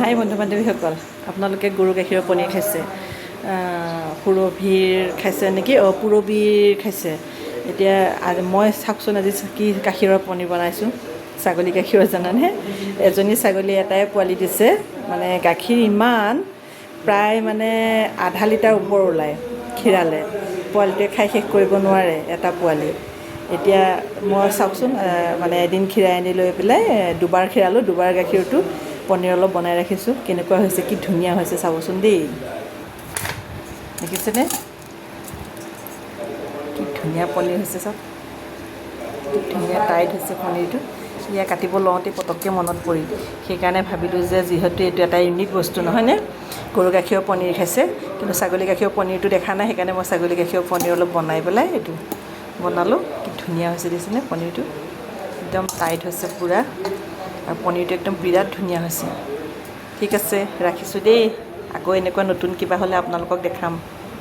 হাই বন্ধু বান্ধৱীসকল, আপোনালোকে গৰু গাখীৰৰ পনীৰ খাইছে। সুৰভিৰ খাইছে নেকি? অঁ, পুৰবিৰ খাইছে। এতিয়া মই চাওকচোন আজি কি গাখীৰৰ পনীৰ বনাইছোঁ। ছাগলী গাখীৰৰ জানানে? এজনী ছাগলী এটাই পোৱালি দিছে। মানে গাখীৰ ইমান, প্ৰায় মানে আধা লিটাৰ ওপৰ ওলায় খীৰালে। পোৱালিটোৱে খাই শেষ কৰিব নোৱাৰে, এটা পোৱালি। এতিয়া মই চাওকচোন মানে এদিন খীৰাই আনি লৈ পেলাই দুবাৰ খীৰালোঁ, দুবাৰ গাখীৰটো। পনীৰ অলপ বনাই ৰাখিছোঁ। কেনেকুৱা হৈছে কি ধুনীয়া হৈছে চাবচোন দেই। দেখিছেনে? কি ধুনীয়া পনীৰ হৈছে চাওক কি ধুনীয়া টাইট হৈছে পনীৰটো। ইয়াক কাটিব লওঁতে পটককৈ মনত পৰিল সেইকাৰণে ভাবিলোঁ যে যিহেতু এইটো এটা ইউনিক বস্তু নহয়নে গৰু গাখীৰৰ পনীৰ খাইছে কিন্তু ছাগলী গাখীৰৰ পনীৰটো দেখা নাই সেইকাৰণে মই ছাগলী গাখীৰৰ পনীৰ অলপ বনাই পেলাই এইটো বনালোঁ। কি ধুনীয়া হৈছে দেখিছেনে পনীৰটো? একদম টাইট হৈছে পূৰা। আৰু পনীৰটো একদম বিৰাট ধুনীয়া হৈছে। ঠিক আছে ৰাখিছোঁ দেই। আকৌ এনেকুৱা নতুন কিবা হ'লে আপোনালোকক দেখাম।